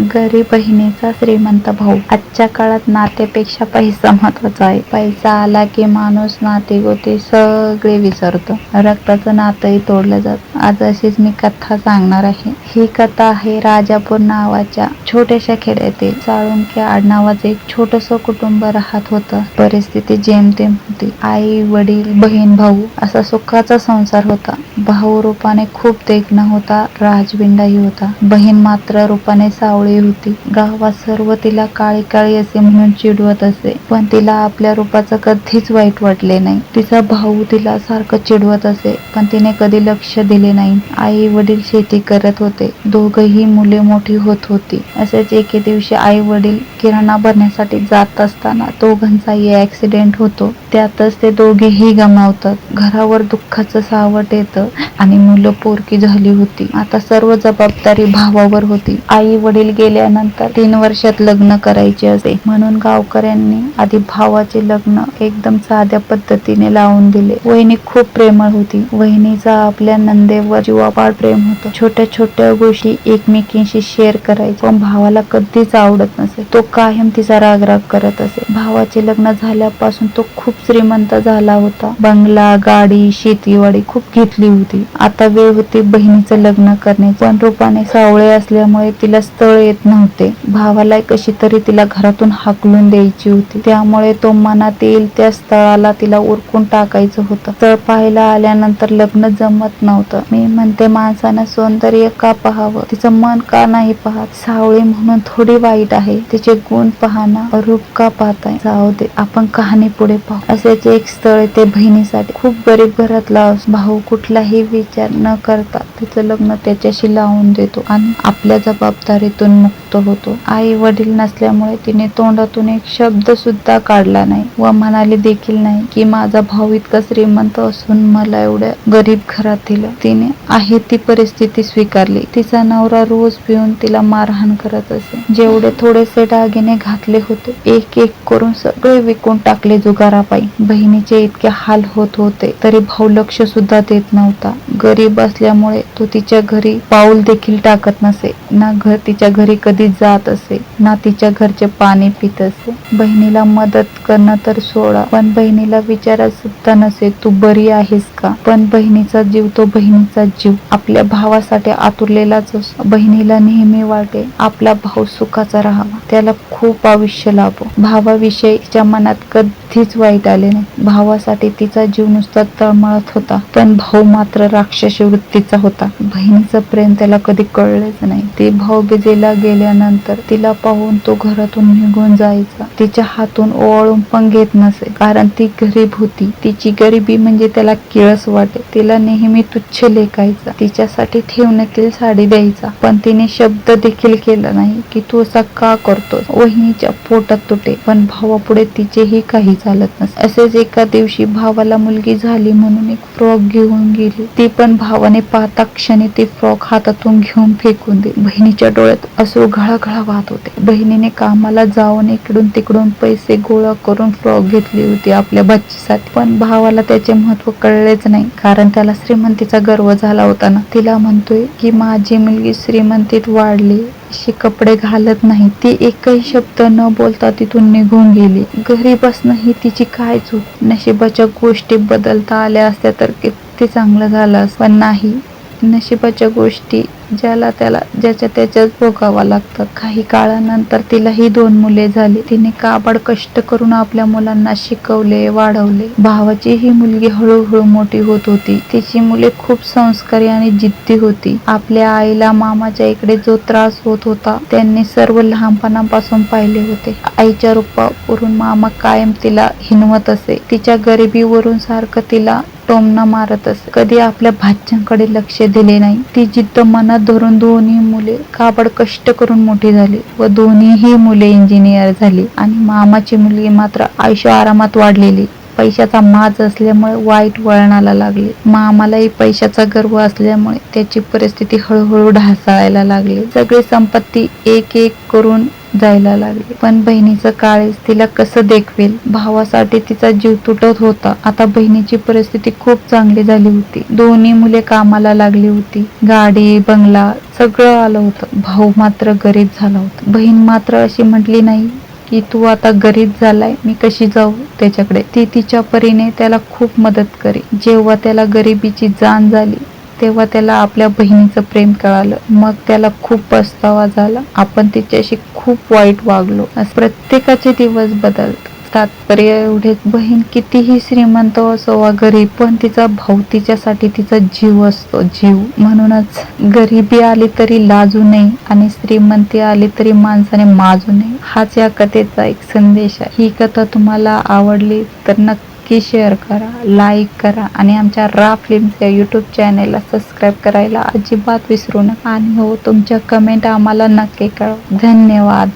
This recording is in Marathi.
गरीब बहिणीचा श्रीमंत भाऊ. आजच्या काळात नात्यापेक्षा पैसा महत्त्वाचा आहे. पैसा आला की माणूस नाते गोते सगळे विसरतो. रक्ताचं नातंही तोडलं जात. आज अशीच मी कथा सांगणार आहे. ही कथा आहे राजापूर नावाच्या छोट्याशा खेड्यातील साळुंके आडनावाचं एक छोटस कुटुंब राहत होतं. परिस्थिती जेमतेम होती. आई वडील बहीण भाऊ असा सुखाचा संसार होता. भाऊ रूपाने खूप देखणा होता. राजबिंडाही होता. बहीण मात्र रूपाने सावळी होती. गावात सर्व तिला काळी काळी असे म्हणून चिडवत असे. पण तिला आपल्या रूपाचं कधीच वाईट वाटले नाही. तिचा भाऊ तिला सारखं चिडवत असे. पण तिने कधी लक्ष दिले नाही. आई वडील शेती करत होते. दोघही मुले मोठी होत होती. असेच एके दिवशी आई वडील किराणा भरण्यासाठी जात असताना दोघांचाही ऍक्सिडेंट होतो. त्यातच ते दोघेही गमावतात. घरावर दुःखाचं सावट येतं आणि मुलं पोरकी झाली होती. आता सर्व जबाबदारी भावावर होती. आई वडील गेल्यानंतर तीन वर्षात लग्न करायचे असे. म्हणून गावकऱ्यांनी आधी भावाचे लग्न एकदम साध्या पद्धतीने लावून दिले. वहिनी खूप प्रेमळ होती. वहिनीचा आपल्या नंदेवर जीवापाड प्रेम होतं. छोट्या छोट्या गोष्टी एकमेकींशी शेअर करायचे. पण भावाला कधीच आवडत नसे. तो कायम तिचा रागराग करत असे. भावाचे लग्न झाल्यापासून तो खूप श्रीमंत झाला होता. बंगला गाडी शेतीवाडी खूप घेतली होती. आता वेळ होती बहिणीचं लग्न करण्याची. पण रूपाने सावळे असल्यामुळे तिला स्थळ येत नव्हते. भावाला कशी तरी तिला घरातून हाकलून द्यायची होती. त्यामुळे तो मनात येईल त्या स्थळाला तिला उरकून टाकायचं होतं. स्थळ पाहायला आल्यानंतर लग्न जमत नव्हतं. मी म्हणते माणसानं सौंदर्य का पाहावं? तिचं मन का नाही पाहत? सावळी म्हणून थोडी वाईट आहे. तिचे गुण पाहणं रूप का पाहताय? जाऊ दे आपण कहाणी पुढे पाहू. असेच एक स्थळ ते बहिणीसाठी. खूप गरीब घरातला भाऊ कुठलाही विचार न करता तिचं लग्न त्याच्याशी लावून देतो आणि आपल्या जबाबदारीतून um, मुक्त होतो. आई वडील नसल्यामुळे तिने तोंडातून एक शब्द सुद्धा काढला नाही व म्हणाली देखील नाही की माझा भाऊ इतका श्रीमंत असून मला एवढ्या गरीब घरात दिलं. तिने आहे ती परिस्थिती स्वीकारली. तिचा नवरा रोज पिऊन तिला मारहाण करत असे. जेवढे थोडेसे दागिने घातले होते एक एक करून सगळे विकून टाकले जुगारापाई बहिणीचे इतके हाल होत होते तरी भाऊ लक्ष सुद्धा देत नव्हता. गरीब असल्यामुळे तो तिच्या घरी पाऊल देखील टाकत नसे. ना घर तिच्या घरी कधी जात असे. ना तिच्या घरचे पाणी पित असे. बहिणीला मदत करणं तर सोडा पण बहिणीला विचारत सुद्धा नसे तू बरी आहेस का? पण बहिणीचा जीव तो बहिणीचा जीव. आपल्या भावासाठी आतुरलेलाच असतो बहिणीला नेहमी वाटे आपला भाऊ सुखाचा राहावा. त्याला खूप आयुष्य लाभो. भावाविषयी तिच्या मनात कधीच वाईट आले नाही. भावासाठी तिचा जीव नुसता तळमळत होता पण भाऊ मात्र राक्षसी वृत्तीचा होता. बहिणीचं प्रेम त्याला कधी कळलेच नाही. ते भाऊ बिजेला गेल्या गेल्यानंतर तिला पाहून तो घरातून निघून जायचा. तिच्या हातून ओवाळून पण घेत नसे कारण ती गरीब होती. तिची गरिबी म्हणजे त्याला किळस वाटे. तिला नेहमी तुच्छ लेखायचा. तिच्यासाठी ठेवण्यातील साडी द्यायचा. पण तिने शब्द देखील केला नाही की तू असा का करतोस? वहिनीच्या पोटात तुटे. पण भावापुढे तिचेही काही चालत नसे. असेच एका दिवशी भावाला मुलगी झाली म्हणून एक फ्रॉक घेऊन गेली. ती पण भावाने पाहता क्षणी ती फ्रॉक हातातून घेऊन फेकून दे बहिणीच्या डोळ्यात असू घळाघळा वाहत होते. बहिणीने कामाला जाऊन इकडून तिकडून पैसे गोळा करून फ्रॉक घेतली होती. आपल्या बच्चीसाठी पण भावाला त्याचे महत्त्व कळलेच नाही. कारण त्याला श्रीमंतीचा गर्व झाला होता ना. तिला म्हणतोय की माझी मुलगी श्रीमंतीत वाढली. अशी कपडे घालत नाही. ती एकही शब्द न बोलता तिथून निघून गेली. घरी बसणं ही तिची काय चूक? नशिबाच्या गोष्टी बदलता आल्या असत्या तर किती चांगलं झालं पण नाही. नशिबाच्या गोष्टी ज्याला त्याला ज्याच्या त्याच्याच भोगावा लागतात. काही काळानंतर तिला ही दोन मुले झाली. तिने काबाड कष्ट करून आपल्या मुलांना शिकवले वाढवले. भावाची ही मुलगी हळूहळू मोठी होत होती. तिची मुले खूप संस्कारी आणि जिद्दी होती. आपल्या आईला मामाच्या इकडे जो त्रास होत होता त्यांनी सर्व लहानपणापासून पाहिले होते. आईच्या रूपावरून मामा कायम तिला हिनवत असे. तिच्या गरिबीवरून सारखं तिला टोमना मारत असे कधी आपल्या भाच्यांकडे लक्ष दिले नाही. ती जिद्द मनात धरून दोन्ही मुले काबड कष्ट करून मोठी झाली व दोन्हीही मुले इंजिनियर झाली आणि मामाची मुलगी मात्र आयुष्य आरामात वाढलेली. पैशाचा माज असल्यामुळे वाईट वळणाला लागले. मामालाही पैशाचा गर्व असल्यामुळे त्याची परिस्थिती हळूहळू ढासळायला लागली. सगळी संपत्ती एक एक करून जायला लागली. पण बहिणीचं काळीज तिला कसं देखवेल? भावासाठी तिचा जीव तुटत होता. आता बहिणीची परिस्थिती खूप चांगली झाली होती. दोन्ही मुले कामाला लागली होती. गाडी बंगला सगळं आलं होतं. भाऊ मात्र गरीब झाला होता. बहीण मात्र अशी म्हटली नाही की तू आता गरीब झालाय मी कशी जाऊ त्याच्याकडे? ती तिच्या परीने त्याला खूप मदत करे. जेव्हा त्याला गरिबीची जाण झाली तेव्हा त्याला आपल्या बहिणीचं प्रेम कळालं. मग त्याला खूप पस्तावा झाला. आपण तिच्याशी खूप वाईट वागलो. असं प्रत्येकाचे दिवस बदलतात. तात्पर्य एवढेच बहीण कितीही श्रीमंत असो वा गरीब पण तिचा भाऊ तिच्यासाठी तिचा जीव असतो. जीव म्हणूनच गरिबी आली तरी लाजू नये आणि श्रीमंती आली तरी माणसाने माजू नये. हाच या कथेचा एक संदेश आहे. ही कथा तुम्हाला आवडली तर नक्की शेअर करा लाईक करा आणि आमच्या रा फिल्म्स या यूट्यूब चॅनेलला सबस्क्राईब करायला अजिबात विसरू नका. आणि हो तुमच्या कमेंट आम्हाला नक्की कळवा. धन्यवाद.